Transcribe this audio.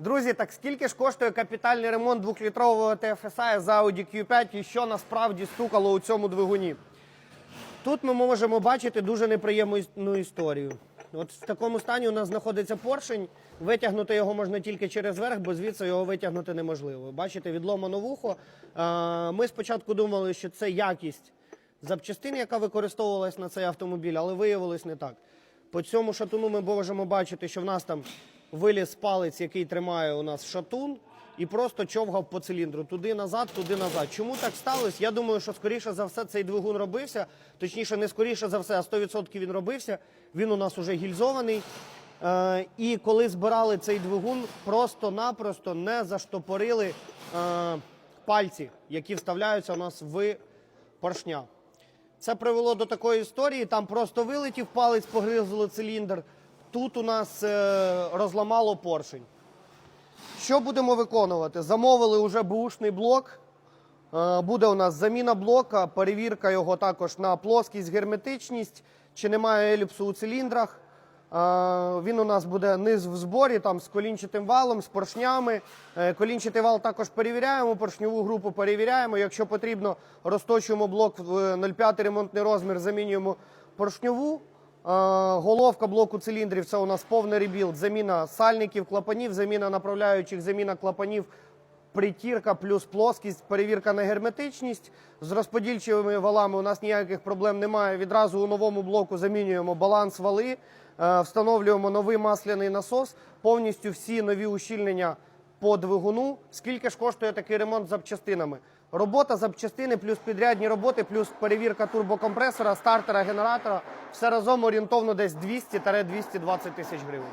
Друзі, так скільки ж коштує капітальний ремонт двохлітрового TFSI з Audi Q5 і що насправді стукало у цьому двигуні? Тут ми можемо бачити дуже неприємну історію. От в такому стані у нас знаходиться поршень. Витягнути його можна тільки через верх, бо звідси його витягнути неможливо. Бачите, відломано вухо. Ми спочатку думали, що це якість запчастини, яка використовувалась на цей автомобіль, але виявилось не так. По цьому шатуну ми можемо бачити, що в нас там виліз палець, який тримає у нас шатун, і просто човгав по циліндру туди назад, туди назад. Чому так сталося? Я думаю, що скоріше за все цей двигун робився. Точніше, не скоріше за все, а 100% він робився. Він у нас уже гільзований. Е, і коли збирали цей двигун, просто-напросто не заштопорили е, пальці, які вставляються у нас в поршня. Це привело до такої історії. Там просто вилетів палець, погризли циліндр. Тут у нас е, розламало поршень. Що будемо виконувати? Замовили вже бушний блок. Е, Буде у нас заміна блока, перевірка його також на плоскість, герметичність, чи немає еліпсу у циліндрах. Е, Він у нас буде низ в зборі, там з колінчатим валом, з поршнями. Колінчатий вал також перевіряємо, поршньову групу перевіряємо. Якщо потрібно, розточуємо блок в 0,5 ремонтний розмір, замінюємо поршньову. Е, Головка блоку циліндрів це у нас повний ребілд, заміна сальників, клапанів, заміна направляючих, заміна клапанів, притірка плюс плоскість, перевірка на герметичність. З розподільчими валами у нас ніяких проблем немає. Відразу у новому блоку замінюємо баланс вали, е, встановлюємо новий масляний насос, повністю всі нові ущільнення по двигуну. Скільки ж коштує такий ремонт з запчастинами? Робота запчастини, плюс підрядні роботи, плюс перевірка турбокомпресора, стартера, генератора. Все разом орієнтовно десь 200-220 тисяч гривень.